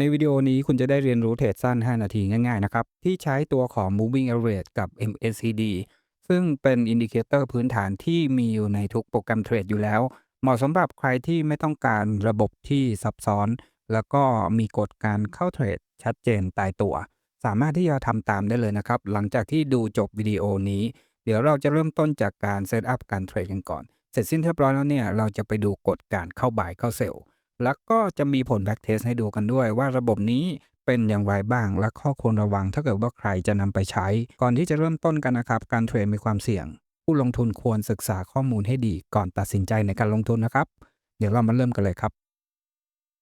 ในวิดีโอนี้คุณจะได้เรียนรู้เทรดสั้น 5 นาทีง่ายๆนะครับ ที่ใช้ตัวของ moving average กับ MACD ซึ่งเป็นอินดิเคเตอร์พื้นฐานที่มีอยู่ในทุกโปรแกรมเทรดอยู่แล้ว เหมาะสำหรับใครที่ไม่ต้องการระบบที่ซับซ้อน แล้วก็มีกฎการเข้าเทรดชัดเจนตายตัว สามารถที่จะทำตามได้เลยนะครับ หลังจากที่ดูจบวิดีโอนี้ เดี๋ยวเราจะเริ่มต้นจากการเซตอัพการเทรดกันก่อน เสร็จสิ้นเรียบร้อยแล้วเนี่ยเราจะไปดูกฎการเข้าบ่ายเข้าเซลล์ แล้วก็จะมีผล back test ให้ดูกันด้วย ว่าระบบนี้เป็นอย่างไรบ้าง และข้อควรระวังถ้าเกิดว่าใครจะนำไปใช้ ก่อนที่จะเริ่มต้นกันนะครับ การเทรดมีความเสี่ยง ผู้ลงทุนควรศึกษาข้อมูลให้ดี ก่อนตัดสินใจในการลงทุนนะครับ เดี๋ยวเรามาเริ่มกันเลยครับ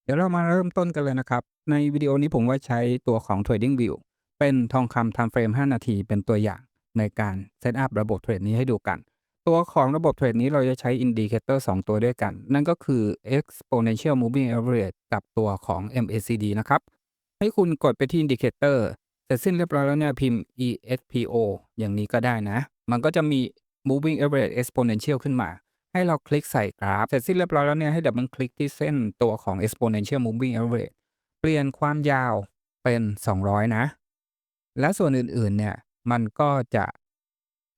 เดี๋ยวเรามาเริ่มต้นกันเลยนะครับ ในวิดีโอนี้ผมว่าใช้ตัวของ Trading View เป็นทองคำ Time Frame 5 นาทีเป็นตัวอย่างในการเซตอัพระบบเทรดนี้ให้ดูกัน ตัวของระบบเทรดนี้เราจะใช้อินดิเคเตอร์2ตัวด้วยกัน นั่นก็คือ exponential moving average กับตัวของ MACD นะครับ ให้คุณกดไปที่อินดิเคเตอร์เสร็จสิ้นเรียบร้อยแล้วเนี่ยพิมพ์ expo อย่างนี้ก็ได้นะ มันก็จะมี moving average exponential ขึ้นมา ให้เราคลิกใส่กราฟ เสร็จสิ้นเรียบร้อยแล้วเนี่ยให้ดับเบิลคลิกที่เส้นตัวของ exponential moving average เปลี่ยนความยาวเป็น 200 นะ และส่วนอื่นๆเนี่ยมันก็จะ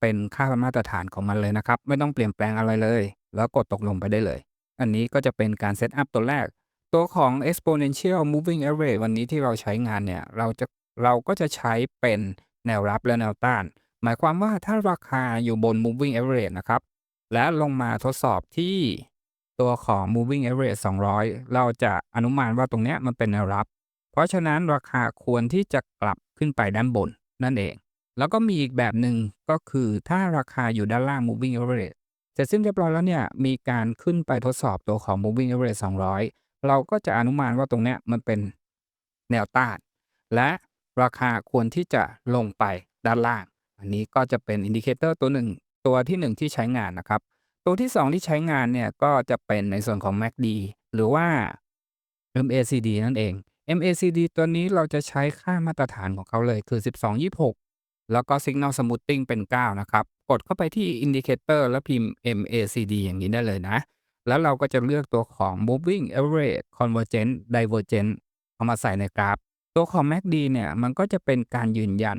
เป็นค่ามาตรฐานของมันเลยนะครับ ไม่ต้องเปลี่ยนแปลงอะไรเลย แล้วกดตกลงไปได้เลย อันนี้ก็จะเป็นการเซตอัพตัวแรก ตัวของ exponential moving average วันนี้ที่เราใช้งานเนี่ย เราจะเราก็จะใช้เป็นแนวรับและแนวต้าน หมายความว่าถ้าราคาอยู่บน moving average นะครับ และลงมาทดสอบที่ตัวของ moving average 200 เราจะอนุมานว่าตรงเนี้ยมันเป็นแนวรับ เพราะฉะนั้นราคาควรที่จะกลับขึ้นไปด้านบนนั่นเอง แล้วก็มีอีกแบบหนึ่งก็คือถ้าราคาอยู่ด้านล่าง moving average เสร็จสิ้นเรียบร้อยแล้วเนี่ยมีการขึ้นไปทดสอบตัวของ moving average 200 เราก็จะอนุมานว่าตรงเนี้ยมันเป็นแนวต้าน และราคาควรที่จะลงไปด้านล่าง อันนี้ก็จะเป็นอินดิเคเตอร์ตัวหนึ่งตัวที่หนึ่งที่ใช้งานนะครับ ตัวที่ 2 ที่ใช้งานเนี่ยก็จะเป็นในส่วนของ MACD หรือว่า MACD นั่นเอง MACD ตัวนี้เราจะใช้ค่ามาตรฐานของเขาเลยคือ 1226 แล้วก็ Signal Smoothing เป็น 9 นะครับ กดเข้าไปที่ Indicator แล้วพิมพ์ MACD อย่างนี้ได้เลยนะ แล้วเราก็จะเลือกตัวของ Moving Average Convergent Divergent เอามาใส่ในกราฟ ตัวของ MACD เนี่ยมันก็จะเป็นการยืนยัน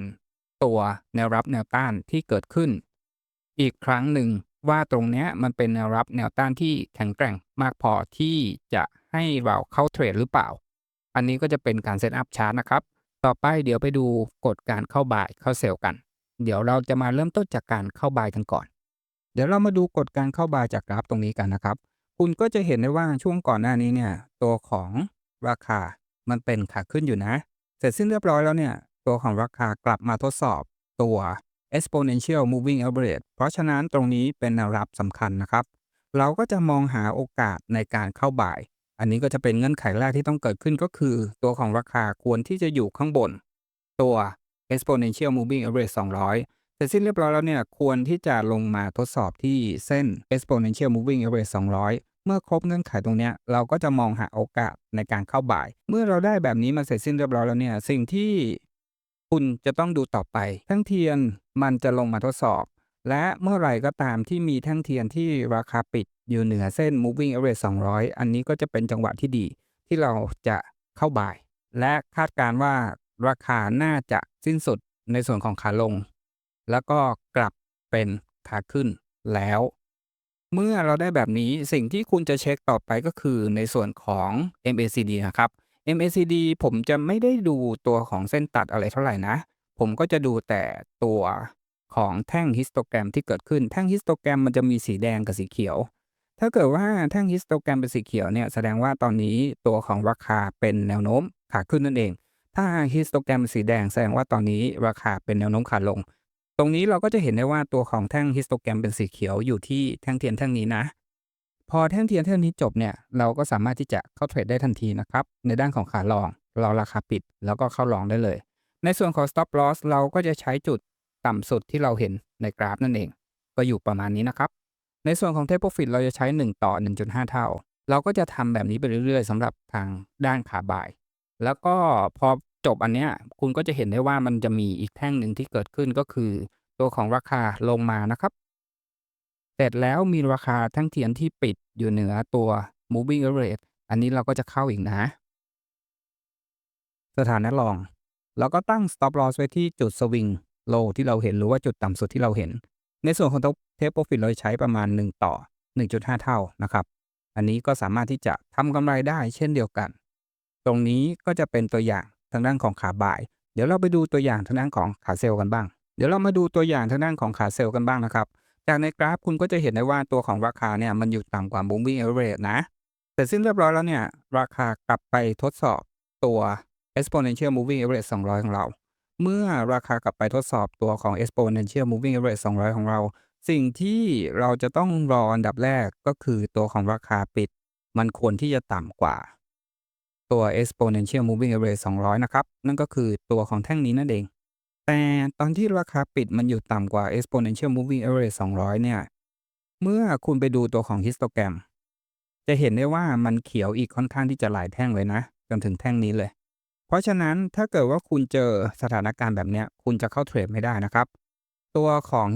ตัวแนวรับแนวต้านที่เกิดขึ้น อีกครั้งหนึ่งว่าตรงเนี้ยมันเป็นแนวรับแนวต้านที่แข็งแกร่งมากพอที่จะให้เราเข้าเทรดหรือเปล่า อันนี้ก็จะเป็นการเซตอัพชาร์ตนะครับ ต่อไปเดี๋ยวไปดูกฎการเข้าบ่ายเข้าเซลล์กัน เดี๋ยวเราจะมาเริ่มต้นจากการเข้าบ่ายกันก่อน เดี๋ยวเรามาดูกฎการเข้าบ่ายจากกราฟตรงนี้กันนะครับ คุณก็จะเห็นได้ว่าช่วงก่อนหน้านี้เนี่ยตัวของราคามันเป็นขาขึ้นอยู่นะ เสร็จสิ้นเรียบร้อยแล้วเนี่ยตัวของราคากลับมาทดสอบตัว exponential moving average เพราะฉะนั้นตรงนี้เป็นแนวรับสำคัญนะครับ เราก็จะมองหาโอกาสในการเข้าบ่าย อันนี้ก็จะเป็นเงื่อนไขแรกที่ต้องเกิดขึ้นก็คือ ตัวของราคาควรที่จะอยู่ข้างบน ตัว exponential moving average 200 เสร็จสิ้นเรียบร้อยแล้วเนี่ยควรที่จะลงมาทดสอบที่เส้น exponential moving average 200 เมื่อครบเงื่อนไขตรงเนี้ยเราก็จะมองหาโอกาสในการเข้าบ่าย เมื่อเราได้แบบนี้มาเสร็จสิ้นเรียบร้อยแล้วเนี่ยสิ่งที่คุณจะต้องดูต่อไปแท่งเทียนมันจะลงมาทดสอบ และเมื่อไหร่ก็ตามที่มีแท่งเทียนที่ราคาปิดอยู่เหนือเส้น moving average 200 อันนี้ก็จะเป็นจังหวะที่ดีที่เราจะเข้าบ่าย และคาดการว่าราคาน่าจะสิ้นสุดในส่วนของขาลง แล้วก็กลับเป็นขาขึ้นแล้ว เมื่อเราได้แบบนี้สิ่งที่คุณจะเช็คต่อไปก็คือในส่วนของ MACD นะครับ MACD ผมจะไม่ได้ดูตัวของเส้นตัดอะไรเท่าไหร่นะ ผมก็จะดูแต่ตัว ของแท่งฮิสโตแกรมที่เกิดขึ้น แท่งฮิสโตแกรมมันจะมีสีแดงกับสีเขียว ถ้าเกิดว่าแท่งฮิสโตแกรมเป็นสีเขียวเนี่ยแสดงว่าตอนนี้ตัวของราคาเป็นแนวโน้มขาขึ้นนั่นเอง ถ้าฮิสโตแกรมเป็นสีแดงแสดงว่าตอนนี้ราคาเป็นแนวโน้มขาลง ตรงนี้เราก็จะเห็นได้ว่าตัวของแท่งฮิสโตแกรมเป็นสีเขียวอยู่ที่แท่งเทียนแท่งนี้นะ พอแท่งเทียนแท่งนี้จบเนี่ยเราก็สามารถที่จะเข้าเทรดได้ทันทีนะครับในด้านของขาลองรอราคาปิดแล้วก็เข้าลองได้เลยในส่วนของ stop loss เราก็จะใช้จุด ต่ำสุดที่เราเห็นในกราฟนั่นเอง ก็อยู่ประมาณนี้นะครับ ในส่วนของ take profit เราจะใช้ 1 ต่อ 1.5 เท่า เราก็จะทำแบบนี้ไปเรื่อยๆสำหรับทางด้านขาบ่าย แล้วก็พอจบอันเนี้ยคุณก็จะเห็นได้ว่ามันจะมีอีกแท่งหนึ่งที่เกิดขึ้นก็คือ ตัวของราคาลงมานะครับ เสร็จแล้วมีราคาแท่งเทียนที่ปิดอยู่เหนือตัว moving average อันนี้เราก็จะเข้าอีกนะ สถานะรอง แล้วก็ตั้ง stop loss ไว้ที่จุดสวิง โลที่เราเห็นหรือว่าจุดต่ำสุดที่เราเห็น ในส่วนของ take profit เราใช้ประมาณ 1 ต่อ 1.5 เท่านะครับ อันนี้ก็สามารถที่จะทำกำไรได้เช่นเดียวกัน ตรงนี้ก็จะเป็นตัวอย่างทางด้านของขาบ่าย เดี๋ยวเราไปดูตัวอย่างทางด้านของขาเซลล์กันบ้าง เดี๋ยวเรามาดูตัวอย่างทางด้านของขาเซลล์กันบ้างนะครับ จากในกราฟคุณก็จะเห็นได้ว่าตัวของราคาเนี่ยมันอยู่ต่ำกว่า moving average นะแต่สิ้นเรียบร้อยแล้วเนี่ยราคากลับไปทดสอบตัว exponential moving average 200 ของเรา เมื่อราคากลับไปทดสอบตัวของ exponential moving average 200 ของเรา สิ่งที่เราจะต้องรออันดับแรกก็คือตัวของราคาปิด มันควรที่จะต่ำกว่า ตัว exponential moving average 200 นะครับ นั่นก็คือตัวของแท่งนี้นั่นเอง แต่ตอนที่ราคาปิดมันอยู่ต่ำกว่า exponential moving average 200 เนี่ย เมื่อคุณไปดูตัวของ histogram จะเห็นได้ว่ามันเขียวอีกค่อนข้างที่จะหลายแท่งเลยนะ จนถึงแท่งนี้เลย เพราะฉะนั้นถ้าเกิดว่าคุณเจอสถานการณ์แบบนี้คุณจะเข้าเทรดไม่ได้นะครับ ตัวของ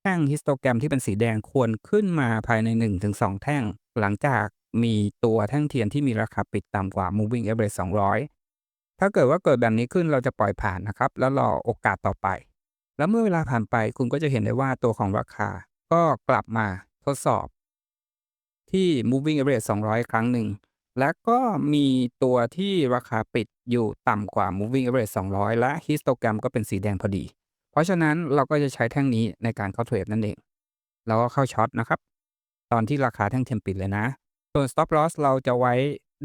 แท่ง histogram ที่เป็นสีแดงควรขึ้นมาภายใน 1-2 แท่ง หลังจากมีตัวแท่งเทียนที่มีราคาปิดต่ำกว่า moving average 200 ถ้าเกิดว่าเกิดแบบนี้ขึ้นเราจะปล่อยผ่านนะครับ แล้วรอโอกาสต่อไป แล้วเมื่อเวลาผ่านไปคุณก็จะเห็นได้ว่าตัวของราคา ก็กลับมาทดสอบ ที่ moving average 200 ครั้งหนึ่ง และก็มีตัวที่ราคาปิดอยู่ต่ำกว่า moving average 200 และ histogram ก็เป็นสีแดงพอดี เพราะฉะนั้นเราก็จะใช้แท่งนี้ในการเข้าเทรดนั่นเองเราก็เข้าช็อตนะครับ ตอนที่ราคาแท่งเทียมปิดเลยนะ ส่วน stop loss เราจะไว้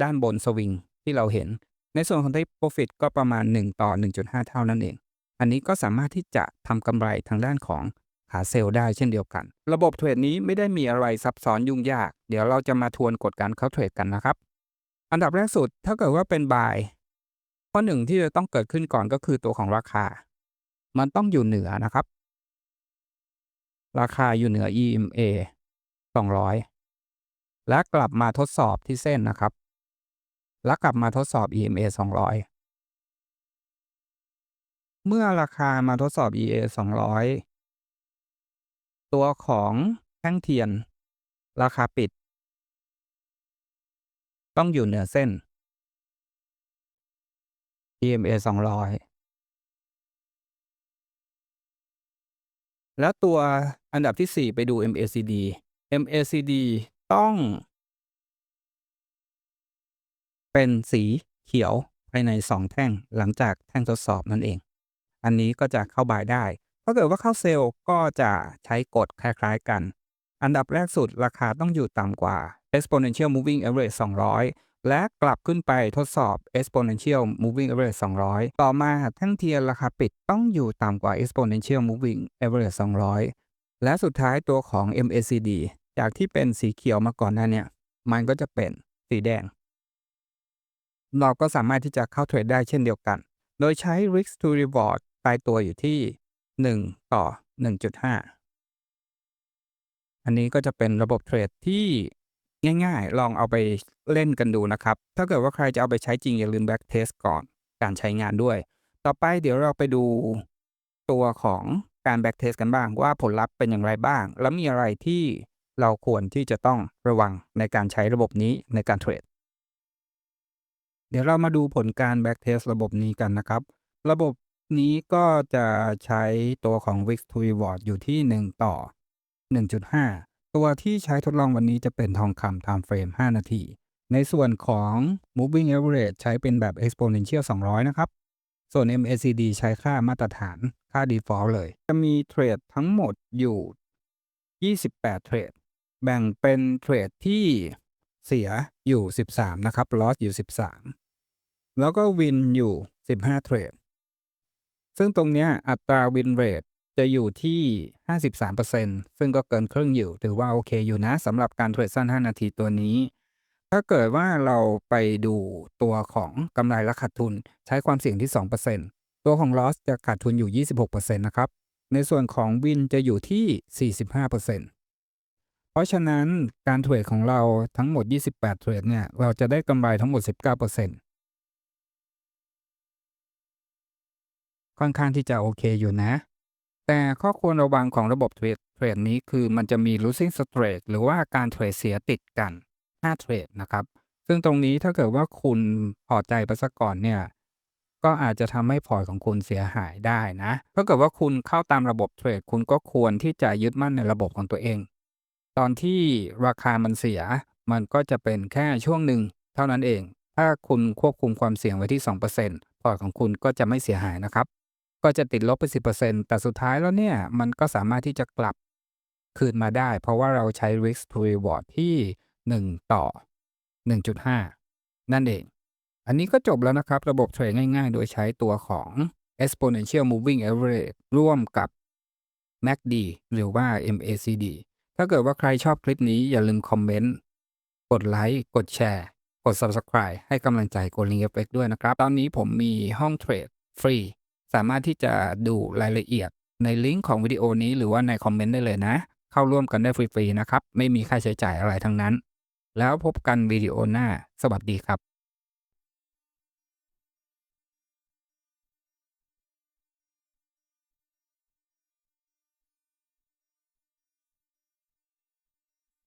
ด้านบนสวิงที่เราเห็น ในส่วนของ take profit ก็ประมาณ 1 ต่อ 1.5 เท่านั่นเอง อันนี้ก็สามารถที่จะทำกำไรทางด้านของขาเซลล์ได้เช่นเดียวกัน ระบบเทรดนี้ไม่ได้มีอะไรซับซ้อนยุ่งยาก เดี๋ยวเราจะมาทวนกฎการเข้าเทรดกันนะครับ อันดับแรกสุดถ้าเกิดว่าเป็น buy ข้อหนึ่งที่จะต้องเกิดขึ้นก่อนก็คือตัวของราคา มันต้องอยู่เหนือนะครับ ราคาอยู่เหนือ EMA 200 และกลับมาทดสอบที่เส้นนะครับ และกลับมาทดสอบ EMA 200 เมื่อราคามาทดสอบ EA 200 ตัวของแท่งเทียน ราคาปิด ต้องอยู่เหนือเส้น EMA 200 แล้วตัวอันดับที่ 4 ไปดู MACD MACD ต้อง เป็นสีเขียวภายใน 2 แท่งหลังจากแท่งทดสอบนั่นเอง อันนี้ก็จะเข้าบายได้ ถ้าเกิดว่าเข้าเซลล์ก็จะใช้กฎคล้ายๆกัน อันดับแรกสุดราคาต้องอยู่ต่ำกว่า exponential moving average 200 และกลับขึ้นไปทดสอบ exponential moving average 200 ต่อมาแท่งเทียนราคาปิดต้องอยู่ต่ำกว่า exponential moving average 200 และสุดท้ายตัวของ MACD จากที่เป็นสีเขียวมาก่อนหน้าเนี่ย มันก็จะเป็นสีแดง เราก็สามารถที่จะเข้าเทรดได้เช่นเดียวกัน โดยใช้ risk to reward ตายตัวอยู่ที่ 1 ต่อ 1.5 อันนี้ก็จะเป็นระบบเทรดที่ ง่ายๆ ลองเอาไปเล่นกันดูนะครับ ถ้าเกิดว่าใครจะเอาไปใช้จริงอย่าลืม back test ก่อนการใช้งานด้วย ต่อไปเดี๋ยวเราไปดูตัวของการ back test กันบ้างว่าผลลัพธ์เป็นอย่างไรบ้าง แล้วมีอะไรที่เราควรที่จะต้องระวังในการใช้ระบบนี้ในการเทรด เดี๋ยวเรามาดูผลการ back test ระบบนี้กันนะครับ ระบบนี้ก็จะใช้ตัวของ Wix to Reward อยู่ที่ 1 ต่อ 1.5 ตัวที่ใช้ทดลองวันนี้จะเป็นทองคำ time frame 5 นาที ในส่วนของ moving average ใช้เป็นแบบ exponential 200 นะครับ ส่วน MACD ใช้ค่ามาตรฐานค่า default เลย จะมีเทรดทั้งหมดอยู่ 28 เทรด แบ่งเป็นเทรดที่เสียอยู่ 13 นะครับ loss อยู่ 13 แล้วก็วินอยู่ 15 เทรด ซึ่งตรงนี้อัตราวินเรท จะอยู่ที่ 53%ซึ่งก็เกินครึ่งอยู่ ถือว่าโอเคอยู่นะสำหรับการเทรดสั้น 5 นาทีตัวนี้ ถ้าเกิดว่าเราไปดูตัวของกำไรและขาดทุนใช้ความเสี่ยงที่ 2%ตัวของ loss จะขาดทุนอยู่ 26%นะครับ ในส่วนของวินจะอยู่ที่ 45%เพราะฉะนั้นการเทรดของเราทั้งหมด 28 เทรดเนี่ย เราจะได้กำไรทั้งหมด 19%ค่อนข้างที่จะโอเคอยู่นะ แต่ข้อควรระวังของระบบเทรดเทรดนี้คือมันจะมี losing streak หรือว่าการเทรดเสียติดกัน 5 เทรดนะครับ ซึ่งตรงนี้ถ้าเกิดว่าคุณพอใจไปซะก่อนเนี่ยก็อาจจะทำให้พอร์ตของคุณเสียหายได้นะถ้าเกิดว่าคุณเข้าตามระบบเทรดคุณก็ควรที่จะยึดมั่นในระบบของตัวเอง ตอนที่ราคามันเสีย มันก็จะเป็นแค่ช่วงหนึ่งเท่านั้นเอง ถ้าคุณควบคุมความเสี่ยงไว้ที่ 2%พอร์ตของคุณก็จะไม่เสียหายนะครับ ก็จะติดลบไป10%แต่สุดท้ายแล้วเนี่ย มันก็สามารถที่จะกลับคืนมาได้ เพราะว่าเราใช้ risk to reward ที่ 1 ต่อ 1.5 นั่นเอง อันนี้ก็จบแล้วนะครับ ระบบเทรดง่ายๆ โดยใช้ตัวของ exponential moving average ร่วมกับ MACD หรือว่า MACD ถ้าเกิดว่าใครชอบคลิปนี้อย่าลืมคอมเมนต์ กดไลค์ กดแชร์ กด Subscribe ให้กำลังใจโกลิงเอฟเด้วยนะครับ ตอนนี้ผมมีห้องเทรดฟรีามารถที่จะดูรายละเอียดในลิงก์ของวิดีโอนี้หรือว่าในคอมเมนต์ได้เลยนะ เข้าร่วมกันได้ฟรีๆนะครับ ไม่มีค่าใช้จ่ายอะไรทั้งนั้น แล้วพบกันวิดีโอหน้า สวัสดีครับ